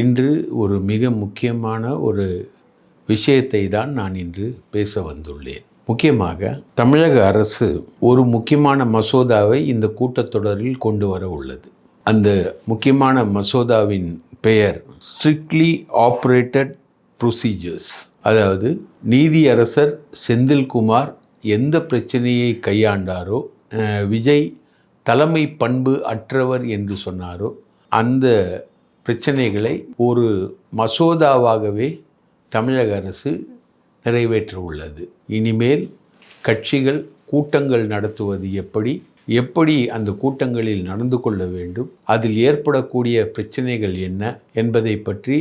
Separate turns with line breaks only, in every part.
இன்று ஒரு மிக முக்கியமான ஒரு விஷயத்தை தான் நான் இன்று பேச வந்துள்ளேன். முக்கியமாக தமிழக அரசு ஒரு முக்கியமான மசோதாவை இந்த கூட்டத்தொடரில் கொண்டு வர உள்ளது. அந்த முக்கியமான மசோதாவின் பெயர் ஸ்ட்ரிக்ட்லி ஆப்ரேட்டட் ப்ரொசீஜர்ஸ் அதாவது நீதியரசர் செந்தில்குமார் எந்த பிரச்சனையை கையாண்டாரோ விஜய் தலைமை பண்பு அற்றவர் என்று சொன்னாரோ அந்த பிரச்சனைகளை ஒரு மசோதாவாகவே தமிழக அரசு நிறைவேற்ற உள்ளது இனிமேல் கட்சிகள் கூட்டங்கள் நடத்துவது எப்படி எப்படி அந்த கூட்டங்களில் நடந்து கொள்ள வேண்டும் அதில் ஏற்படக்கூடிய பிரச்சனைகள் என்ன என்பதை பற்றி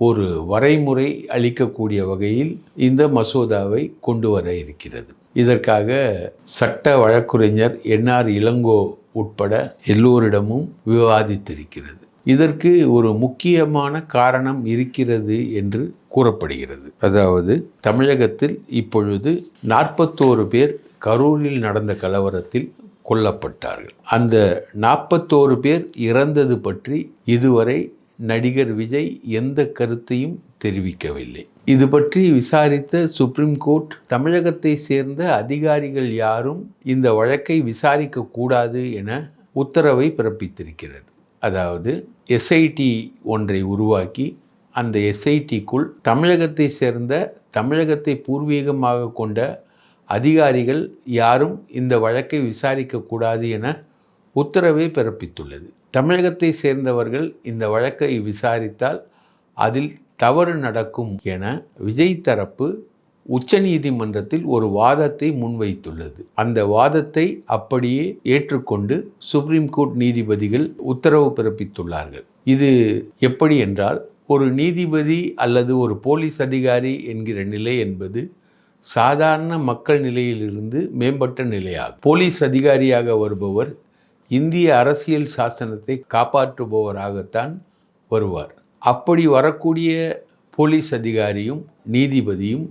ஒரு வரைமுறை அளிக்கக்கூடிய வகையில் இந்த மசோதாவை கொண்டு வர இருக்கிறது. இதற்காக சட்ட வழக்குரைஞர் என்ஆர் இளங்கோ உட்பட எல்லோரிடமும் விவாதித்திருக்கிறது. இதற்கு ஒரு முக்கியமான காரணம் இருக்கிறது என்று கூறப்படுகிறது. அதாவது தமிழகத்தில் இப்பொழுது நாற்பத்தோரு பேர் கரூரில் நடந்த கலவரத்தில் கொல்லப்பட்டார்கள். அந்த நாற்பத்தோரு பேர் இறந்தது பற்றி இதுவரை நடிகர் விஜய் எந்த கருத்தையும் தெரிவிக்கவில்லை. இது பற்றி விசாரித்த சுப்ரீம் கோர்ட் தமிழகத்தை சேர்ந்த அதிகாரிகள் யாரும் இந்த வழக்கை விசாரிக்க கூடாது என உத்தரவை பிறப்பித்திருக்கிறது. அதாவது எஸ்ஐடி ஒன்றை உருவாக்கி அந்த எஸ்ஐடிக்குள் தமிழகத்தை சேர்ந்த தமிழகத்தை பூர்வீகமாக கொண்ட அதிகாரிகள் யாரும் இந்த வழக்கை விசாரிக்கக்கூடாது என உத்தரவை பிறப்பித்துள்ளது. தமிழகத்தை சேர்ந்தவர்கள் இந்த வழக்கை விசாரித்தால் அதில் தவறு நடக்கும் என விஜய் தரப்பு உச்சநீதிமன்றத்தில் ஒரு வாதத்தை முன்வைத்துள்ளது. அந்த வாதத்தை அப்படியே ஏற்றுக்கொண்டு சுப்ரீம் கோர்ட் நீதிபதிகள் உத்தரவு பிறப்பித்துள்ளார்கள். இது எப்படி என்றால் ஒரு நீதிபதி அல்லது ஒரு போலீஸ் அதிகாரி என்கிற நிலை என்பது சாதாரண மக்கள் நிலையிலிருந்து மேம்பட்ட நிலையாகும். போலீஸ் அதிகாரியாக வருபவர் இந்திய அரசியல் சாசனத்தை காப்பாற்றுபவராகத்தான் வருவார். அப்படி வரக்கூடிய போலீஸ் அதிகாரியும் நீதிபதியும்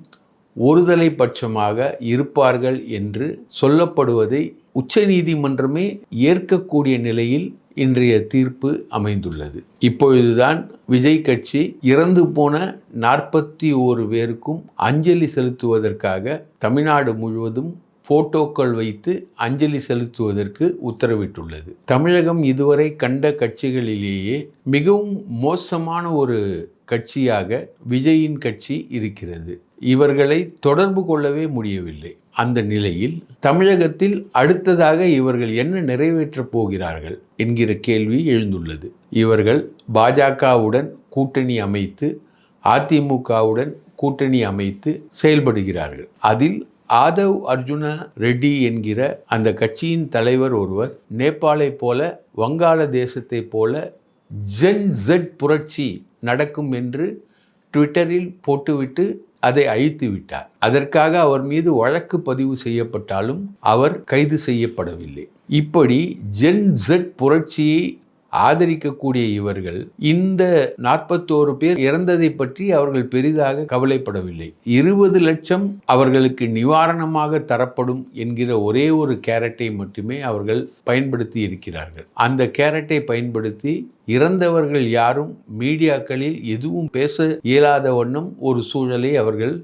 ஒருதலை பட்சமாக இருப்பார்கள் என்று சொல்லப்படுவதை உச்சநீதிமன்றமே ஏற்கக்கூடிய நிலையில் இன்றைய தீர்ப்பு அமைந்துள்ளது. இப்பொழுதுதான் விஜய் கட்சி இறந்து போன நாற்பத்தி ஓரு பேருக்கும் அஞ்சலி செலுத்துவதற்காக தமிழ்நாடு முழுவதும் போட்டோக்கள் வைத்து அஞ்சலி செலுத்துவதற்கு உத்தரவிட்டுள்ளது. தமிழகம் இதுவரை கண்ட கட்சிகளிலேயே மிகவும் மோசமான ஒரு கட்சியாக விஜயின் கட்சி இருக்கிறது. இவர்களை தொடர்பு கொள்ளவே முடியவில்லை. அந்த நிலையில் தமிழகத்தில் அடுத்ததாக இவர்கள் என்ன நிறைவேற்றப் போகிறார்கள் என்கிற கேள்வி எழுந்துள்ளது. இவர்கள் பாஜகவுடன் கூட்டணி அமைத்து அதிமுகவுடன் கூட்டணி அமைத்து செயல்படுகிறார்கள். அதில் ஆதவ் அர்ஜுன ரெட்டி என்கிற அந்த கட்சியின் தலைவர் ஒருவர் நேபாளை போல வங்காள தேசத்தை போல ஜென் ஜெட் புரட்சி நடக்கும் என்று ட்விட்டரில் போட்டுவிட்டு அதை அழித்து விட்டார். அதற்காக அவர் மீது வழக்கு பதிவு செய்யப்பட்டாலும் அவர் கைது செய்யப்படவில்லை. இப்படி ஜென் ஜெட் புரட்சியை ஆதரிக்கக்கூடிய இவர்கள் இந்த நாற்பத்தோரு பேர் இறந்ததை பற்றி அவர்கள் பெரிதாக கவலைப்படவில்லை. இருபது லட்சம் அவர்களுக்கு நிவாரணமாக தரப்படும் என்கிற ஒரே ஒரு கேரட்டை மட்டுமே அவர்கள் பயன்படுத்தி இருக்கிறார்கள். அந்த கேரட்டை பயன்படுத்தி இறந்தவர்கள் யாரும் மீடியாக்களில் எதுவும் பேச இயலாத வண்ணம் ஒரு சூழலை அவர்கள்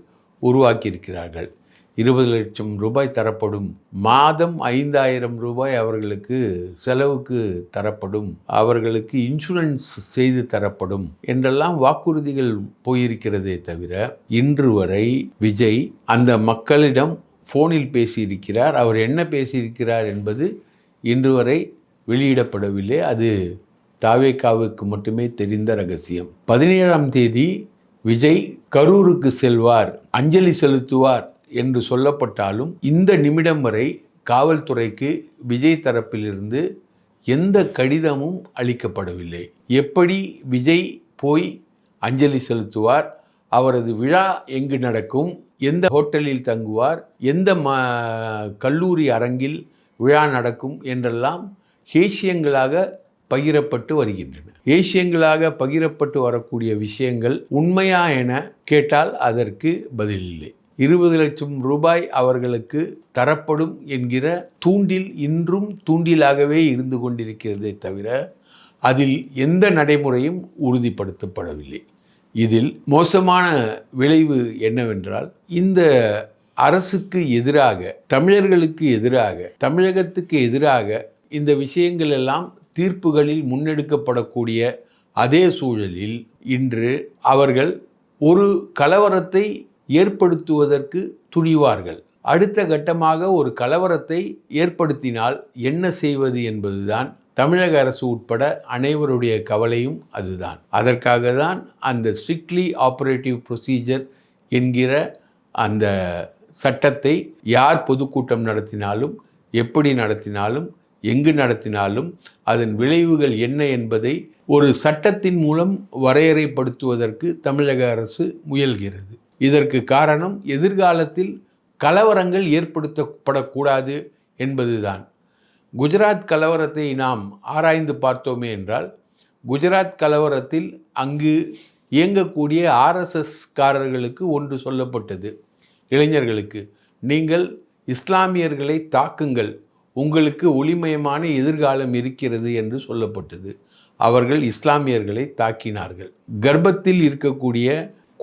உருவாக்கியிருக்கிறார்கள். இருபது லட்சம் ரூபாய் தரப்படும். மாதம் ஐந்தாயிரம் ரூபாய் அவர்களுக்கு செலவுக்கு தரப்படும். அவர்களுக்கு இன்சூரன்ஸ் செய்து தரப்படும். என்றெல்லாம் வாக்குறுதிகள் போயிருக்கிறதே தவிர இன்று வரை விஜய் அந்த மக்களிடம் ஃபோனில் பேசியிருக்கிறார். அவர் என்ன பேசியிருக்கிறார் என்பது இன்று வரை வெளியிடப்படவில்லை. அது தாவேக்காவுக்கு மட்டுமே தெரிந்த ரகசியம். பதினேழாம் தேதி விஜய் கரூருக்கு செல்வார். அஞ்சலி செலுத்துவார். என்று சொல்லப்பட்டாலும் இந்த நிமிடம் வரை காவல்துறைக்கு விஜய் தரப்பிலிருந்து எந்த கடிதமும் அளிக்கப்படவில்லை. எப்படி விஜய் போய் அஞ்சலி செலுத்துவார் அவரது விழா எங்கு நடக்கும் எந்த ஹோட்டலில் தங்குவார் எந்த ம கல்லூரி அரங்கில் விழா நடக்கும் என்றெல்லாம் ஹேஷியங்களாக பகிரப்பட்டு வருகின்றன. ஏசியங்களாக பகிரப்பட்டு வரக்கூடிய விஷயங்கள் உண்மையா என கேட்டால் அதற்கு பதில் இல்லை. இருபது லட்சம் ரூபாய் அவர்களுக்கு தரப்படும் என்கிற தூண்டில் இன்றும் தூண்டிலாகவே இருந்து கொண்டிருக்கிறதே தவிர அதில் எந்த நடைமுறையும் உறுதிப்படுத்தப்படவில்லை. இதில் மோசமான விளைவு என்னவென்றால் இந்த அரசுக்கு எதிராக தமிழர்களுக்கு எதிராக தமிழகத்துக்கு எதிராக இந்த விஷயங்கள் எல்லாம் தீர்ப்புகளில் முன்னெடுக்கப்படக்கூடிய அதே சூழலில் இன்று அவர்கள் ஒரு கலவரத்தை ஏற்படுத்துவதற்கு துணிவார்கள். அடுத்த கட்டமாக ஒரு கலவரத்தை ஏற்படுத்தினால் என்ன செய்வது என்பதுதான் தமிழக அரசு உட்பட அனைவருடைய கவலையும் அதுதான். அதற்காக தான் அந்த ஸ்ட்ரிக்ட்லி ஆப்ரேட்டிவ் ப்ரொசீஜர் என்கிற அந்த சட்டத்தை யார் பொதுக்கூட்டம் நடத்தினாலும் எப்படி நடத்தினாலும் எங்கு நடத்தினாலும் அதன் விளைவுகள் என்ன என்பதை ஒரு சட்டத்தின் மூலம் வரையறைப்படுத்துவதற்கு தமிழக அரசு முயல்கிறது. இதற்கு காரணம் எதிர்காலத்தில் கலவரங்கள் ஏற்படுத்தப்படக்கூடாது என்பதுதான். குஜராத் கலவரத்தை நாம் ஆராய்ந்து பார்த்தோமே என்றால் குஜராத் கலவரத்தில் அங்கு இயங்கக்கூடிய ஆர்எஸ்எஸ்காரர்களுக்கு ஒன்று சொல்லப்பட்டது. இளைஞர்களுக்கு நீங்கள் இஸ்லாமியர்களை தாக்குங்கள். உங்களுக்கு ஒளிமயமான எதிர்காலம் இருக்கிறது என்று சொல்லப்பட்டது. அவர்கள் இஸ்லாமியர்களை தாக்கினார்கள். கர்ப்பத்தில் இருக்கக்கூடிய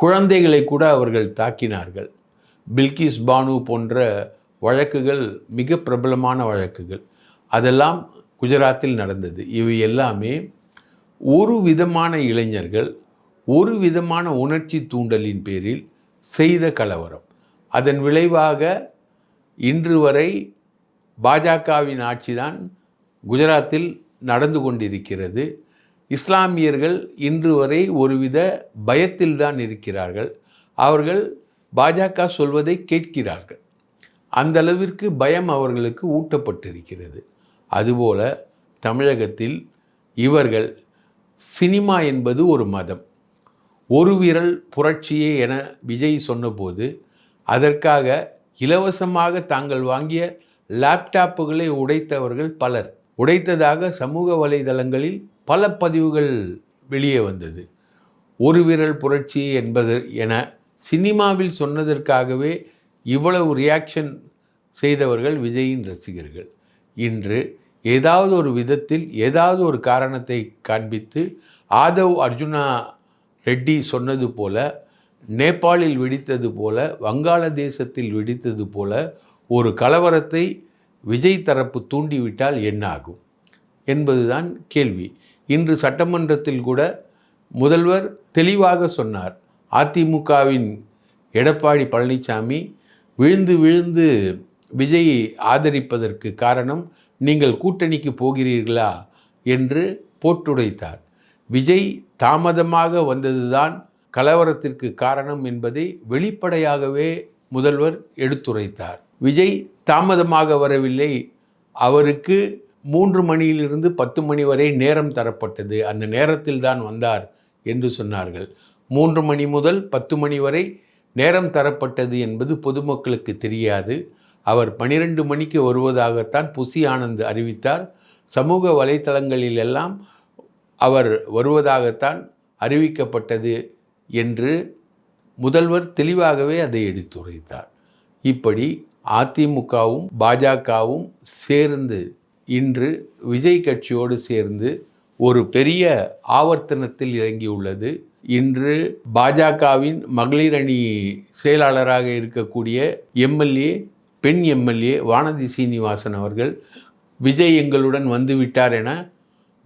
குழந்தைகளை கூட அவர்கள் தாக்கினார்கள். பில்கிஸ் பானு போன்ற வழக்குகள் மிக பிரபலமான வழக்குகள். அதெல்லாம் குஜராத்தில் நடந்தது. இவை எல்லாமே ஒரு விதமான இளைஞர்கள் ஒரு விதமான உணர்ச்சி தூண்டலின் பேரில் செய்த கலவரம். அதன் விளைவாக இன்று வரை பாஜகவின் ஆட்சிதான் குஜராத்தில் நடந்து கொண்டிருக்கிறது. இஸ்லாமியர்கள் இன்று வரை ஒருவித பயத்தில்தான் இருக்கிறார்கள். அவர்கள் பாஜக சொல்வதை கேட்கிறார்கள். அந்த அளவிற்கு பயம் அவர்களுக்கு ஊட்டப்பட்டிருக்கிறது. அதுபோல தமிழகத்தில் இவர்கள் சினிமா என்பது ஒரு மதம். ஒரு விரல் புரட்சியே என விஜய் சொன்னபோது அதற்காக இலவசமாக தாங்கள் வாங்கிய லேப்டாப்புகளை உடைத்தவர்கள் பலர். உடைத்ததாக சமூக வலைதளங்களில் பல பதிவுகள் வெளியே வந்தது. ஒரு விரல் புரட்சி என்பது என சினிமாவில் சொன்னதற்காகவே இவ்வளவு ரியாக்ஷன் செய்தவர்கள் விஜயின் ரசிகர்கள். இன்று ஏதாவது ஒரு விதத்தில் ஏதாவது ஒரு காரணத்தை காண்பித்து ஆதவ் அர்ஜுனா ரெட்டி சொன்னது போல நேபாளில் வெடித்தது போல வங்காளதேசத்தில் வெடித்தது போல ஒரு கலவரத்தை விஜய் தரப்பு தூண்டிவிட்டால் என்ன ஆகும் என்பதுதான் கேள்வி. இன்று சட்டமன்றத்தில் கூட முதல்வர் தெளிவாக சொன்னார். அதிமுகவின் எடப்பாடி பழனிசாமி விழுந்து விழுந்து விஜயை ஆதரிப்பதற்கு காரணம் நீங்கள் கூட்டணிக்கு போகிறீர்களா என்று போட்டுடைத்தார். விஜய் தாமதமாக வந்ததுதான் கலவரத்திற்கு காரணம் என்பதை வெளிப்படையாகவே முதல்வர் எடுத்துரைத்தார். விஜய் தாமதமாக வரவில்லை. அவருக்கு மூன்று மணியிலிருந்து பத்து மணி வரை நேரம் தரப்பட்டது. அந்த நேரத்தில் தான் வந்தார் என்று சொன்னார்கள். மூன்று மணி முதல் பத்து மணி வரை நேரம் தரப்பட்டது என்பது பொதுமக்களுக்கு தெரியாது. அவர் பனிரெண்டு மணிக்கு வருவதாகத்தான் புசி ஆனந்த் அறிவித்தார். சமூக வலைத்தளங்களிலெல்லாம் அவர் வருவதாகத்தான் அறிவிக்கப்பட்டது என்று முதல்வர் தெளிவாகவே அதை எடுத்துரைத்தார். இப்படி அதிமுகவும் பாஜகவும் சேர்ந்து இன்று விஜய் கட்சியோடு சேர்ந்து ஒரு பெரிய ஆவர்த்தனத்தில் இறங்கியுள்ளது. இன்று பாஜகவின் மகளிர் அணி செயலாளராக இருக்கக்கூடிய எம்எல்ஏ பெண் எம்எல்ஏ வானதி சீனிவாசன் அவர்கள் விஜய் எங்களுடன் வந்துவிட்டார் என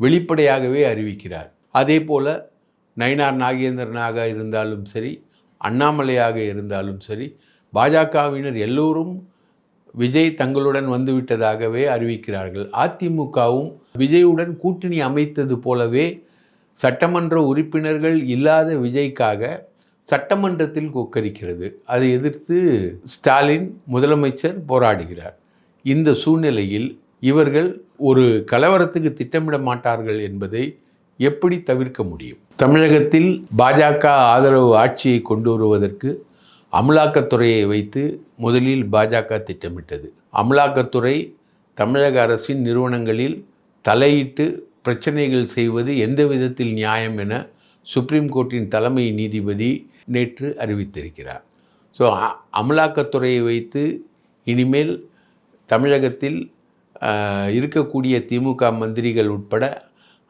வெளிப்படையாகவே அறிவிக்கிறார். அதே போல் நயினார் நாகேந்திரனாக இருந்தாலும் சரி அண்ணாமலையாக இருந்தாலும் சரி பாஜகவினர் எல்லோரும் விஜய் தங்களுடன் வந்துவிட்டதாகவே அறிவிக்கிறார்கள். அதிமுகவும் விஜயுடன் கூட்டணி அமைத்தது போலவே சட்டமன்ற உறுப்பினர்கள் இல்லாத விஜய்க்காக சட்டமன்றத்தில் கொக்கரிக்கிறது. அதை எதிர்த்து ஸ்டாலின் முதலமைச்சர் போராடுகிறார். இந்த சூழ்நிலையில் இவர்கள் ஒரு கலவரத்துக்கு திட்டமிட மாட்டார்கள் என்பதை எப்படி தவிர்க்க முடியும்? தமிழகத்தில் பாஜக ஆதரவு ஆட்சியை கொண்டு வருவதற்கு அமலாக்கத்துறையை வைத்து முதலில் பாஜக திட்டமிட்டது. அமலாக்கத்துறை தமிழக அரசின் நிறுவனங்களில் தலையிட்டு பிரச்சனைகள் செய்வது எந்த விதத்தில் நியாயம் என சுப்ரீம் கோர்ட்டின் தலைமை நீதிபதி நேற்று அறிவித்திருக்கிறார். ஸோ அமலாக்கத்துறையை வைத்து இனிமேல் தமிழகத்தில் இருக்கக்கூடிய திமுக மந்திரிகள் உட்பட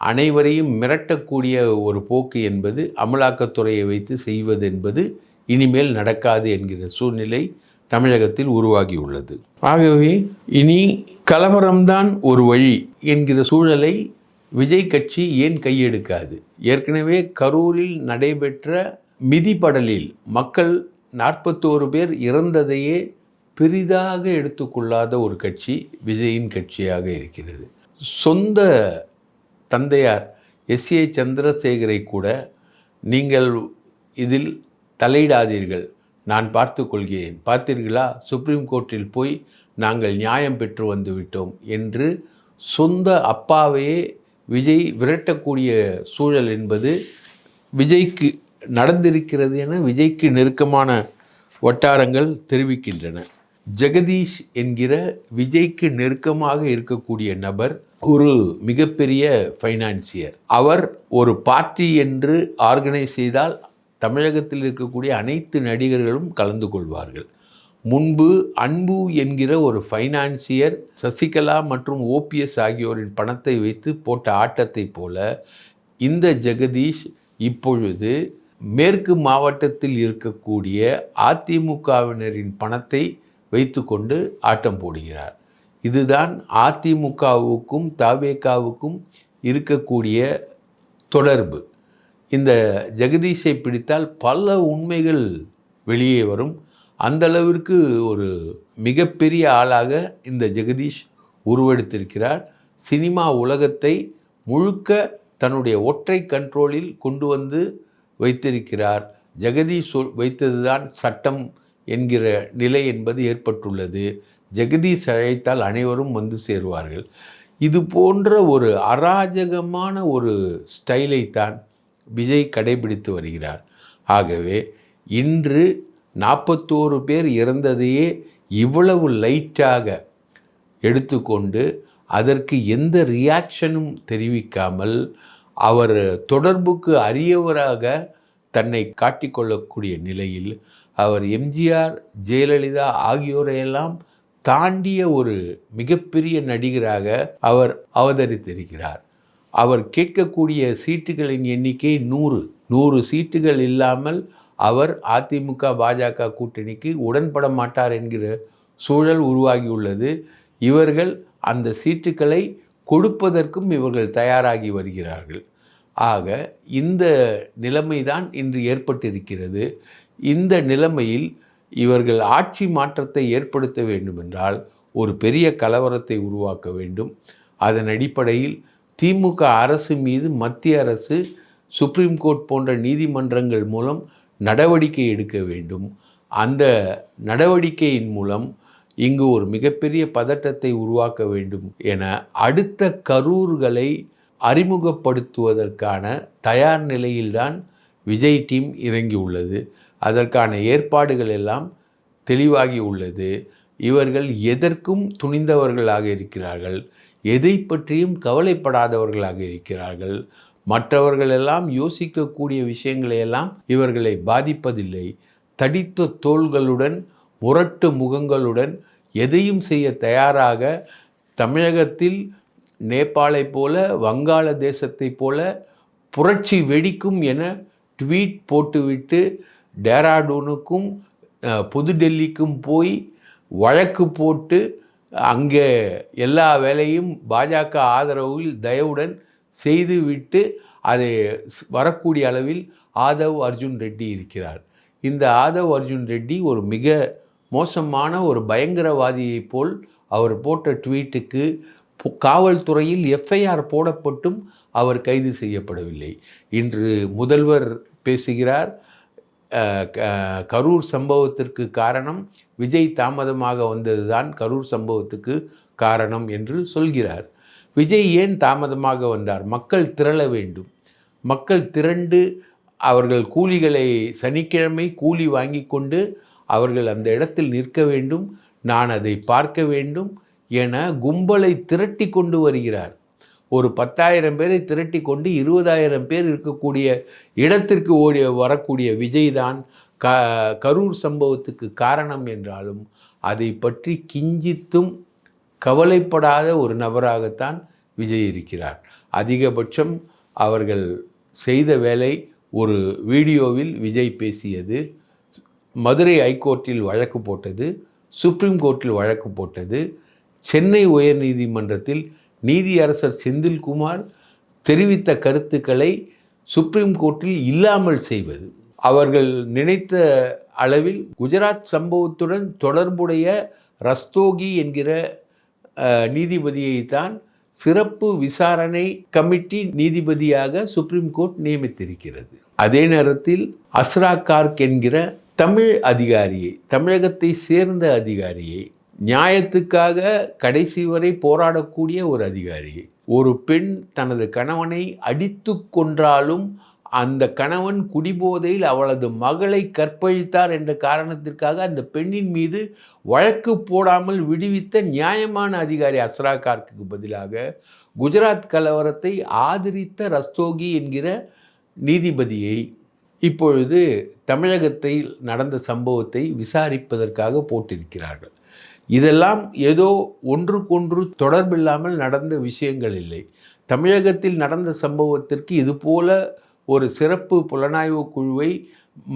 அனைவரையும் மிரட்டக்கூடிய ஒரு போக்கு என்பது அமலாக்கத்துறையை வைத்து செய்வது என்பது இனிமேல் நடக்காது என்கிற சூழ்நிலை தமிழகத்தில் உருவாகியுள்ளது. ஆகவே இனி கலவரம்தான் ஒரு வழி என்கிற சூழலை விஜய் கட்சி ஏன் கையெடுக்காது? ஏற்கனவே கரூரில் நடைபெற்ற மிதிப்படலில் மக்கள் நாற்பத்தோரு பேர் இறந்ததையே பெரிதாக எடுத்துக்கொள்ளாத ஒரு கட்சி விஜயின் கட்சியாக இருக்கிறது. சொந்த தந்தையார் எஸ் ஏ சந்திரசேகரை கூட நீங்கள் இதில் தலையிடாதீர்கள். நான் பார்த்து கொள்கிறேன் பார்த்தீர்களா? சுப்ரீம் கோர்ட்டில் போய் நாங்கள் நியாயம் பெற்று வந்துவிட்டோம் என்று சொந்த அப்பாவையே விஜய் விரட்டக்கூடிய சூழல் என்பது விஜய்க்கு நடந்திருக்கிறது என விஜய்க்கு நெருக்கமான வட்டாரங்கள் தெரிவிக்கின்றன. ஜெகதீஷ் என்கிற விஜய்க்கு நெருக்கமாக இருக்கக்கூடிய நபர் ஒரு மிகப்பெரிய ஃபைனான்சியர். அவர் ஒரு பார்ட்டி என்று ஆர்கனைஸ் செய்தால் தமிழகத்தில் இருக்கக்கூடிய அனைத்து நடிகர்களும் கலந்து கொள்வார்கள். முன்பு அன்பு என்கிற ஒரு ஃபைனான்சியர் சசிகலா மற்றும் ஓபிஎஸ் ஆகியோரின் பணத்தை வைத்து போட்ட ஆட்டத்தைப் போல இந்த ஜெகதீஷ் இப்பொழுது மேற்கு மாவட்டத்தில் இருக்கக்கூடிய அதிமுகவினரின் பணத்தை வைத்துக்கொண்டு ஆட்டம் போடுகிறார். இதுதான் அதிமுகவுக்கும் தவேகாவுக்கும் இருக்கக்கூடிய தொடர்பு. இந்த ஜெகதீஷை பிடித்தால் பல உண்மைகள் வெளியே வரும். அந்த அளவிற்கு ஒரு மிகப்பெரிய ஆளாக இந்த ஜெகதீஷ் உருவெடுத்திருக்கிறார். சினிமா உலகத்தை முழுக்க தன்னுடைய ஒற்றை கண்ட்ரோலில் கொண்டு வந்து வைத்திருக்கிறார். ஜெகதீஷ் சொல் வைத்ததுதான் சட்டம் என்கிற நிலை என்பது ஏற்பட்டுள்ளது. ஜெகதீஷ் அழைத்தால் அனைவரும் வந்து சேருவார்கள். இது போன்ற ஒரு அராஜகமான ஒரு ஸ்டைலை தான் விஜய் கடைபிடித்து வருகிறார். ஆகவே இன்று நாற்பத்தோரு பேர் இறந்ததையே இவ்வளவு லைட்டாக எடுத்துக்கொண்டு அதற்கு எந்த ரியாக்ஷனும் தெரிவிக்காமல் அவர் தொடர்புக்கு அரியவராக தன்னை காட்டிக்கொள்ளக்கூடிய நிலையில் அவர் எம்ஜிஆர் ஜெயலலிதா ஆகியோரையெல்லாம் தாண்டிய ஒரு மிகப்பெரிய நடிகராக அவர் அவதரித்திருக்கிறார். அவர் கேட்கக்கூடிய சீட்டுகளின் எண்ணிக்கை நூறு. நூறு சீட்டுகள் இல்லாமல் அவர் அதிமுக பாஜக கூட்டணிக்கு உடன்பட மாட்டார் என்கிற சூழல் உருவாகியுள்ளது. இவர்கள் அந்த சீட்டுகளை கொடுப்பதற்கும் இவர்கள் தயாராகி வருகிறார்கள். ஆக இந்த நிலைமைதான் இன்று ஏற்பட்டிருக்கிறது. இந்த நிலைமையில் இவர்கள் ஆட்சி மாற்றத்தை ஏற்படுத்த வேண்டுமென்றால் ஒரு பெரிய கலவரத்தை உருவாக்க வேண்டும். அதன் அடிப்படையில் திமுக அரசு மீது மத்திய அரசு சுப்ரீம் கோர்ட் போன்ற நீதிமன்றங்கள் மூலம் நடவடிக்கை எடுக்க வேண்டும். அந்த நடவடிக்கையின் மூலம் இங்கு ஒரு மிகப்பெரிய பதட்டத்தை உருவாக்க வேண்டும் என அடுத்த கரூர்களை அறிமுகப்படுத்துவதற்கான தயார் நிலையில்தான் விஜய் டீம் இறங்கியுள்ளது அதற்கான ஏற்பாடுகள் எல்லாம் தெளிவாகி உள்ளது. இவர்கள் எதற்கும் துணிந்தவர்களாக இருக்கிறார்கள். எதை பற்றியும் கவலைப்படாதவர்களாக இருக்கிறார்கள். மற்றவர்களெல்லாம் யோசிக்கக்கூடிய விஷயங்களையெல்லாம் இவர்களை பாதிப்பதில்லை. தடித்த தோள்களுடன் முரட்டு முகங்களுடன் எதையும் செய்ய தயாராக தமிழகத்தில் நேபாளை போல வங்காள தேசத்தை போல புரட்சி வெடிக்கும் என ட்வீட் போட்டுவிட்டு டேராடூனுக்கும் புதுடெல்லிக்கும் போய் வழக்கு போட்டு அங்கே எல்லா வேலையும் பாஜக ஆதரவில் தயவுடன் செய்துவிட்டு அதை வரக்கூடிய அளவில் ஆதவ் அர்ஜுன் ரெட்டி இருக்கிறார். இந்த ஆதவ் அர்ஜுன் ரெட்டி ஒரு மிக மோசமான ஒரு பயங்கரவாதியைப் போல் அவர் போட்ட ட்வீட்டுக்கு காவல்துறையில் எஃப்ஐஆர் போடப்பட்டும் அவர் கைது செய்யப்படவில்லை. இன்று முதல்வர் பேசுகிறார் கரூர் சம்பவத்திற்கு காரணம் விஜய் தாமதமாக வந்ததுதான் கரூர் சம்பவத்துக்கு காரணம் என்று சொல்கிறார். விஜய் ஏன் தாமதமாக வந்தார்? மக்கள் திரள வேண்டும். மக்கள் திரண்டு அவர்கள் கூலிகளை சனிக்கிழமை கூலி வாங்கி கொண்டு அவர்கள் அந்த இடத்தில் நிற்க வேண்டும். நான் அதை பார்க்க வேண்டும் என கும்பலை திரட்டி கொண்டு வருகிறார். ஒரு பத்தாயிரம் பேரை திரட்டி கொண்டு இருபதாயிரம் பேர் இருக்கக்கூடிய இடத்திற்கு ஓடி வரக்கூடிய விஜய் தான் க கரூர் சம்பவத்துக்கு காரணம் என்றாலும் அதை பற்றி கிஞ்சித்தும் கவலைப்படாத ஒரு நபராகத்தான் விஜய் இருக்கிறார். அதிகபட்சம் அவர்கள் செய்த வேலை ஒரு வீடியோவில் விஜய் பேசியது மதுரை ஹைகோர்ட்டில் வழக்கு போட்டது சுப்ரீம் கோர்ட்டில் வழக்கு போட்டது சென்னை உயர்நீதிமன்றத்தில் நீதியரசர் செந்தில்குமார் தெரிவித்த கருத்துக்களை சுப்ரீம் கோர்ட்டில் இல்லாமல் செய்வது. அவர்கள் நினைத்த அளவில் குஜராத் சம்பவத்துடன் தொடர்புடைய ரஸ்தோகி என்கிற நீதிபதியை நீதிபதியைத்தான் சிறப்பு விசாரணை கமிட்டி நீதிபதியாக சுப்ரீம் கோர்ட் நியமித்திருக்கிறது. அதே நேரத்தில் அஸ்ரா கார்க் என்கிற தமிழ் அதிகாரியை தமிழகத்தை சேர்ந்த அதிகாரியை நியாயத்துக்காக கடைசி வரை போராடக்கூடிய ஒரு அதிகாரி. ஒரு பெண் தனது கணவனை அடித்து கொன்றாலும் அந்த கணவன் குடிபோதையில் அவளது மகளை கற்பழித்தார் என்ற காரணத்திற்காக அந்த பெண்ணின் மீது வழக்கு போடாமல் விடுவித்த நியாயமான அதிகாரி அஸ்ரா கார்க்கு பதிலாக குஜராத் கலவரத்தை ஆதரித்த ரஸ்தோகி என்கிற நீதிபதியை இப்பொழுது தமிழகத்தில் நடந்த சம்பவத்தை விசாரிப்பதற்காக போட்டிருக்கிறார்கள். இதெல்லாம் ஏதோ ஒன்றுக்கொன்று தொடர்பில்லாமல் நடந்த விஷயங்கள் இல்லை. தமிழகத்தில் நடந்த சம்பவத்திற்கு இதுபோல ஒரு சிறப்பு புலனாய்வு குழுவை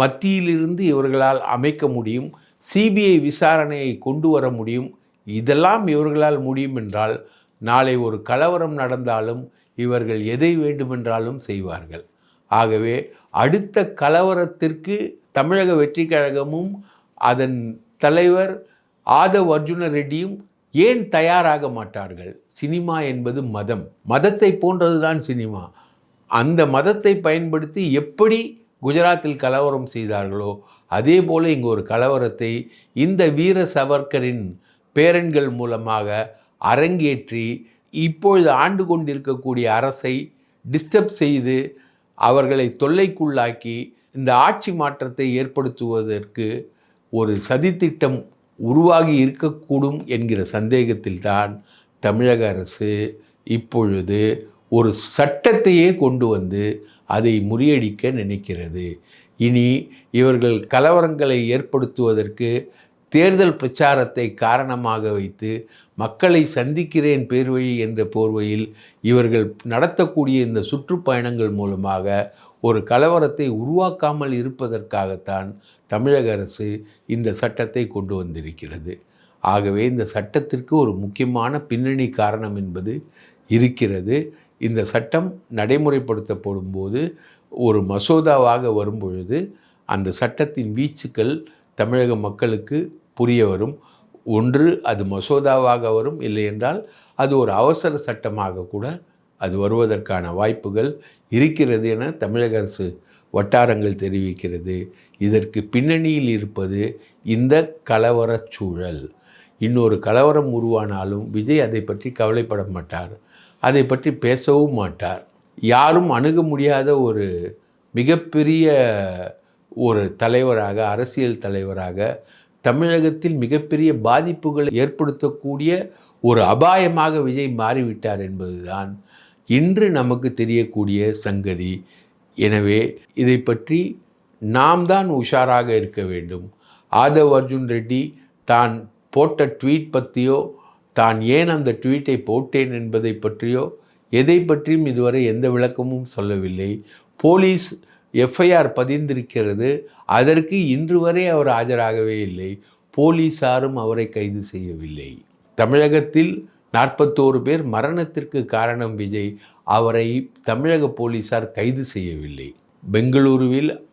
மத்தியிலிருந்து இவர்களால் அமைக்க முடியும் சிபிஐ விசாரணையை கொண்டு வர முடியும். இதெல்லாம் இவர்களால் முடியும் என்றால் நாளை ஒரு கலவரம் நடந்தாலும் இவர்கள் எதை வேண்டுமென்றாலும் செய்வார்கள். ஆகவே அடுத்த கலவரத்திற்கு தமிழக வெற்றி கழகமும் அதன் தலைவர் ஆதவ் அர்ஜுன ரெட்டியும் ஏன் தயாராக மாட்டார்கள்? சினிமா என்பது மதம். மதத்தை போன்றதுதான் சினிமா. அந்த மதத்தை பயன்படுத்தி எப்படி குஜராத்தில் கலவரம் செய்தார்களோ அதே போல் இங்கு ஒரு கலவரத்தை இந்த வீர சவர்க்கரின் பேரன்கள் மூலமாக அரங்கேற்றி இப்பொழுது ஆண்டு கொண்டிருக்கக்கூடிய அரசை டிஸ்டர்ப் செய்து அவர்களை தொல்லைக்குள்ளாக்கி இந்த ஆட்சி மாற்றத்தை ஏற்படுத்துவதற்கு ஒரு சதித்திட்டம் உருவாகி இருக்கக்கூடும் என்கிற சந்தேகத்தில்தான் தமிழக அரசு இப்பொழுது ஒரு சட்டத்தையே கொண்டு வந்து அதை முறியடிக்க நினைக்கிறது. இனி இவர்கள் கலவரங்களை ஏற்படுத்துவதற்கு தேர்தல் பிரச்சாரத்தை காரணமாக வைத்து மக்களை சந்திக்கிறேன் பேர்வை என்ற போர்வையில் இவர்கள் நடத்தக்கூடிய இந்த சுற்றுப்பயணங்கள் மூலமாக ஒரு கலவரத்தை உருவாக்காமல் இருப்பதற்காகத்தான் தமிழக அரசு இந்த சட்டத்தை கொண்டு வந்திருக்கிறது. ஆகவே இந்த சட்டத்திற்கு ஒரு முக்கியமான பின்னணி காரணம் என்பது இருக்கிறது. இந்த சட்டம் நடைமுறைப்படுத்தப்படும் போது ஒரு மசோதாவாக வரும்பொழுது அந்த சட்டத்தின் வீச்சுக்கள் தமிழக மக்களுக்கு புரிய வரும். ஒன்று அது மசோதாவாக வரும் இல்லை என்றால் அது ஒரு அவசர சட்டமாக கூட அது வருவதற்கான வாய்ப்புகள் இருக்கிறது என தமிழக அரசு வட்டாரங்கள் தெரிவிக்கிறது. இதற்கு பின்னணியில் இருப்பது இந்த கலவரச் சூழல். இன்னொரு கலவரம் உருவானாலும் விஜய் அதை பற்றி கவலைப்பட மாட்டார். அதை பற்றி பேசவும் மாட்டார். யாரும் அணுக முடியாத ஒரு மிகப்பெரிய ஒரு தலைவராக அரசியல் தலைவராக தமிழகத்தில் மிகப்பெரிய பாதிப்புகளை ஏற்படுத்தக்கூடிய ஒரு அபாயமாக விஜய் மாறிவிட்டார் என்பதுதான் இன்று நமக்கு தெரியக்கூடிய சங்கதி. எனவே இதை பற்றி நாம் தான் உஷாராக இருக்க வேண்டும். ஆதவ் அர்ஜுன் ரெட்டி தான் போட்ட ட்வீட் பற்றியோ தான் ஏன் அந்த ட்வீட்டை போட்டேன் என்பதை பற்றியோ எதை பற்றியும் இதுவரை எந்த விளக்கமும் சொல்லவில்லை. போலீஸ் எஃப்ஐஆர் பதிந்திருக்கிறது. அதற்கு இன்று வரை அவர் ஆஜராகவே இல்லை. போலீஸாரும் அவரை கைது செய்யவில்லை. தமிழகத்தில் நாற்பத்தோரு பேர் மரணத்திற்கு காரணம் விஜய். அவரை தமிழக போலீசார் கைது செய்யவில்லை. பெங்களூருவில்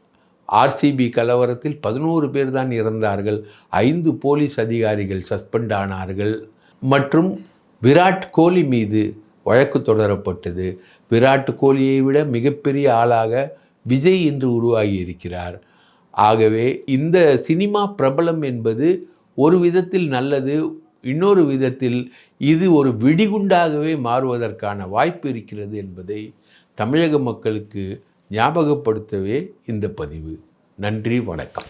ஆர்சிபி கலவரத்தில் பதினோரு பேர் தான் இறந்தார்கள். ஐந்து போலீஸ் அதிகாரிகள் சஸ்பெண்ட் ஆனார்கள். மற்றும் விராட் கோலி மீது வழக்கு தொடரப்பட்டது. விராட் கோலியை விட மிகப்பெரிய ஆளாக விஜய் இன்று உருவாகி இருக்கிறார். ஆகவே இந்த சினிமா பிரபலம் என்பது ஒரு விதத்தில் நல்லது இன்னொரு விதத்தில் இது ஒரு வெடிகுண்டாகவே மாறுவதற்கான வாய்ப்பு இருக்கிறது என்பதை தமிழக மக்களுக்கு ஞாபகப்படுத்தவே இந்த பதிவு. நன்றி வணக்கம்.